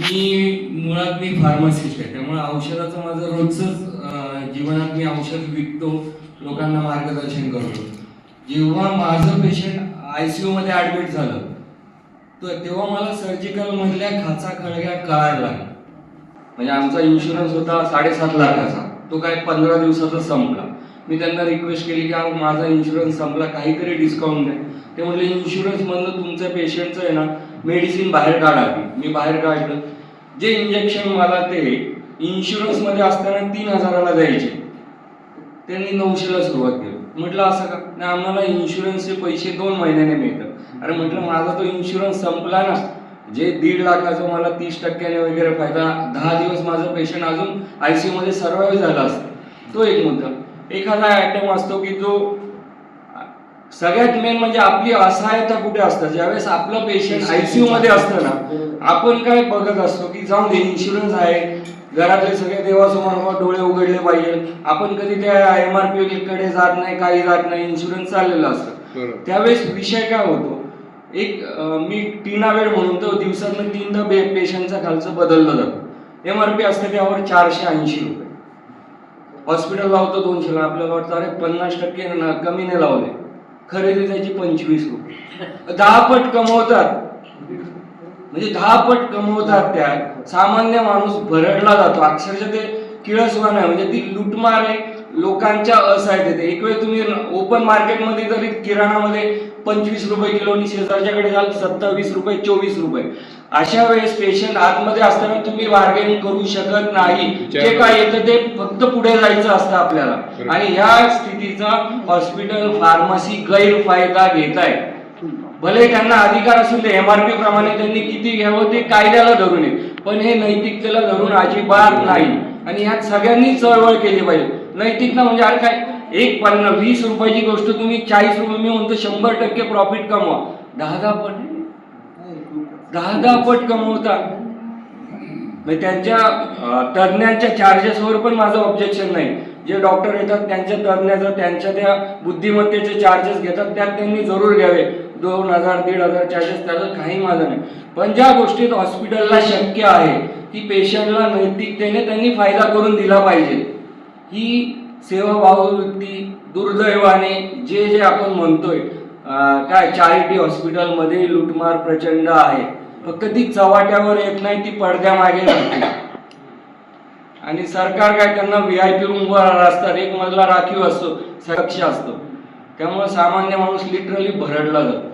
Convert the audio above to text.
मी मुळात मी फार्मासिस्ट आहे. त्यामुळे औषधाचं माझं रोजच जीवनात मी औषध विकतो लोकांना मार्गदर्शन करतो. जेव्हा माझं पेशंट आय सी मध्ये ऍडमिट झालं तर तेव्हा मला सर्जिकल मधल्या खाचा खळग्या कळायला लागल्या. म्हणजे आमचा इन्शुरन्स होता साडेसात लाखाचा. तो काय पंधरा दिवसाचा संपला. मी त्यांना रिक्वेस्ट केली की माझा इन्शुरन्स संपला काहीतरी डिस्काउंट द्या. ते म्हटले इन्शुरन्समधनं तुमचं तुमच्या पेशंटचं आहे ना मेडिसिन बाहेर काढावी मी बाहेर काढलं. जे इंजेक्शन मला ते इन्शुरन्समध्ये असताना तीन हजाराला द्यायचे. त्यांनी नऊशेला सुरुवात केली. म्हटलं असं का? नाही आम्हाला इन्शुरन्सचे पैसे दोन महिन्याने मिळतात. अरे म्हटलं माझा तो इन्शुरन्स संपला ना जे दीड लाखाचा मला तीस टक्क्याने वगैरे फायदा दहा दिवस माझं पेशंट अजून आयसीयू मध्ये सर्वाईव्ह झाला असतं. तो एक मुद्दा. एखादा आयटम असतो की जो सगळ्यात मेन म्हणजे आपली असहायता कुठे असतं? ज्यावेळेस आपलं पेशंट आयसीयू मध्ये असतं ना आपण काय बघत असतो की जाऊन दे इन्शुरन्स आहे. घरातले सगळे देवासमोर डोळे उघडले पाहिजे. आपण कधी त्या एमआरपी कडे जात नाही काही जात नाही इन्शुरन्स चाललेलं असतं. त्यावेळेस विषय काय होतो? एक मी टीना वेळ म्हणून तो दिवसातनं तीनदा पेशंटचा खालचं बदललं जातं. एमआरपी असतं त्यावर चारशे ऐंशी रुपये. हॉस्पिटल लावतो दोनशेला आपल्याला वाटतं अरे पन्नास टक्के ना कमीने लावले. खरेदी त्याची पंचवीस रुपये. दहा पट कमवतात. म्हणजे दहा पट कमवतात त्या. सामान्य माणूस भरडला जातो. अक्षरशः ते किळसवान आहे. म्हणजे ती लुटमार आहे. लोकांच्या असहायतेत एक वेळ तुम्ही ओपन मार्केटमध्ये जरी किराणामध्ये पंचवीस रुपये किलोनी शेजारच्याकडे जाल सत्तावीस रुपये चोवीस रुपये. अशा वेळेस पेशंट आतमध्ये असताना तुम्ही बार्गेन करू शकत नाही. जे काय येतं ते फक्त पुढे जायचं असतं आपल्याला. आणि ह्या स्थितीचा हॉस्पिटल फार्मसी गैरफायदा घेत आहे. भले त्यांना अधिकार असून ते एमआरपी प्रमाणे त्यांनी किती घ्यावं ते कायद्याला धरून आहे. पण हे नैतिकतेला धरून अजिबात नाही. आणि ह्यात सगळ्यांनी चळवळ केली पाहिजे. नैतिक ना म्हणजे अरे काय एक पन्नास वीस रुपयाची गोष्ट तुम्ही चाळीस रुपये मी म्हणतो शंभर टक्के प्रॉफिट कमवा. दहा दहा पट दहा दहा पट कमवता. म्हणजे त्यांच्या तज्ज्ञांच्या चार्जेसवर पण माझं ऑब्जेक्शन नाही. जे डॉक्टर येतात त्यांच्या तज्ज्ञाचं त्यांच्या त्या बुद्धिमत्तेचे चार्जेस घेतात त्यात त्यांनी जरूर घ्यावे. दोन हजार दीड हजार चार्जेस त्याचं काही माझं नाही. पण ज्या गोष्टीत हॉस्पिटलला शक्य आहे की पेशंटला नैतिकतेने त्यांनी फायदा करून दिला पाहिजे. ही सेवाभाव वृत्ती दुर्दैवाने जे जे आपण म्हणतोय काय चॅरिटी हॉस्पिटलमध्ये लुटमार प्रचंड आहे. फक्त ती चव्हाट्यावर येत नाही ती पडद्यामागे राहते आणि सरकार काय त्यांना व्ही आय पी रूमवर असतात एक मजला राखीव असतो सक्ष असतो. त्यामुळे सामान्य माणूस लिटरली भरडला जातो.